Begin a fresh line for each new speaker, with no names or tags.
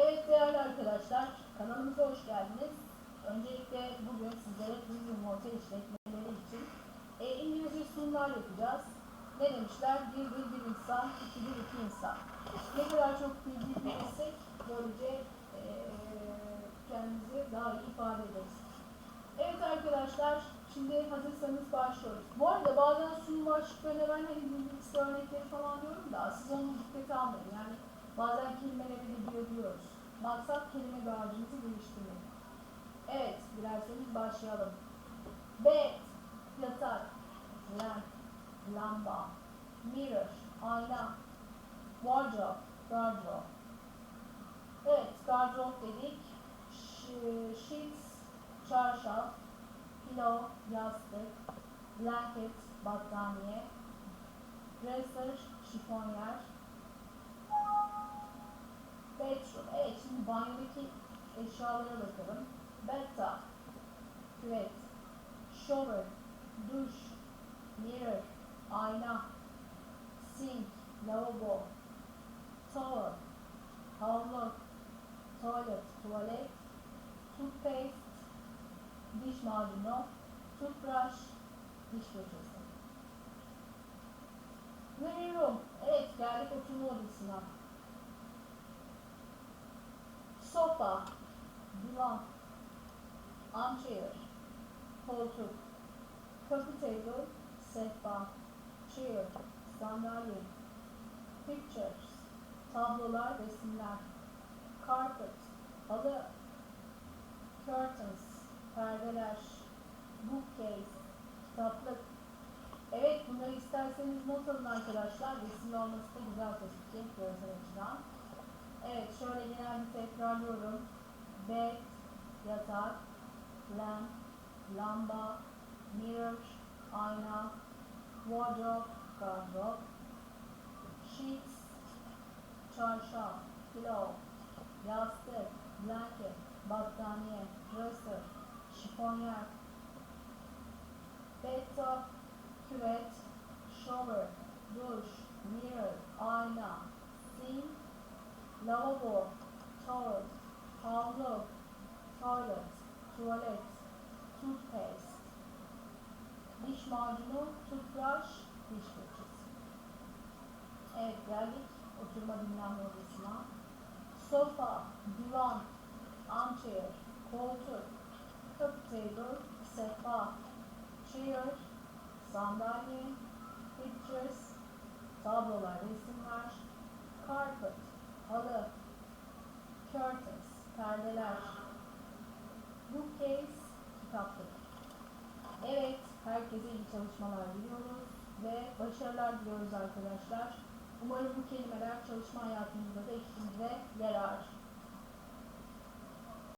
Evet değerli arkadaşlar, kanalımıza hoş geldiniz. Öncelikle bugün sizlere turizm otel işletmeleri için e, İngilizce sunumlar yapacağız. Ne demişler? Bir dil bir insan, iki dil iki insan. Ne kadar çok bilgi bilirsek böylece e, kendimizi daha iyi ifade ederiz. Evet arkadaşlar, şimdi hazırsanız başlıyoruz. Bu arada bazen sunum başlıklarına ben hani bilgisi örnekleri falan diyorum da siz onu dikkate almayın. Yani bazen kelimeleri de biliyor diyoruz. Maksat kelime dağarcığınızı geliştirmek. Evet, dilerseniz başlayalım. Bed, yatak, lamp, lamba, mirror, ayna, wardrobe, gardırop. Evet, gardırop dedik. Sheets, çarşaf, pillow, yastık, blanket, battaniye, dresser, şifonyer, bedroom. Evet, şimdi banyodaki eşyalara bakalım. Bathtub, küvet, shower, duş, mirror, ayna, sink, lavabo, towel, havlu, tuvalet, tuvalet, toothpaste, diş macunu, toothbrush, diş fırçası. Living room. Evet geldik oturma odasına. Sofa, divan, armchair, koltuk, coffee table, sehpa, chair, sandalye, pictures, tablolar, resimler, carpet, halı, curtains, perdeler, bookcase, kitaplık. Evet bunları isterseniz not alın arkadaşlar. Resimli olması da güzel tabii ki görsel açıdan. Evet şöyle genel bir tekrarlıyorum. Bed, yatak, lamp, lamba, mirror, ayna, wardrobe, gardırop, sheets, çarşaf, pillow, yastık, blanket, battaniye, dresser, şifonyer, bathtub, küvet, shower, duş, mirror, ayna, lavabo, towel, havlu, toilet, tuvalet, toothpaste, diş macunu, toothbrush, diş fırçası. Evet geldik oturma dinlenme odasına. Sofa, divan, armchair, koltuk, coffee table, sehpa, chair, sandalye, pictures, tablolar, resimler, carpet, perdeler, bookcase, kitaplık. Evet, herkese iyi çalışmalar diliyoruz ve başarılar diliyoruz arkadaşlar. Umarım bu kelimeler çalışma hayatınızda da işinize yarar.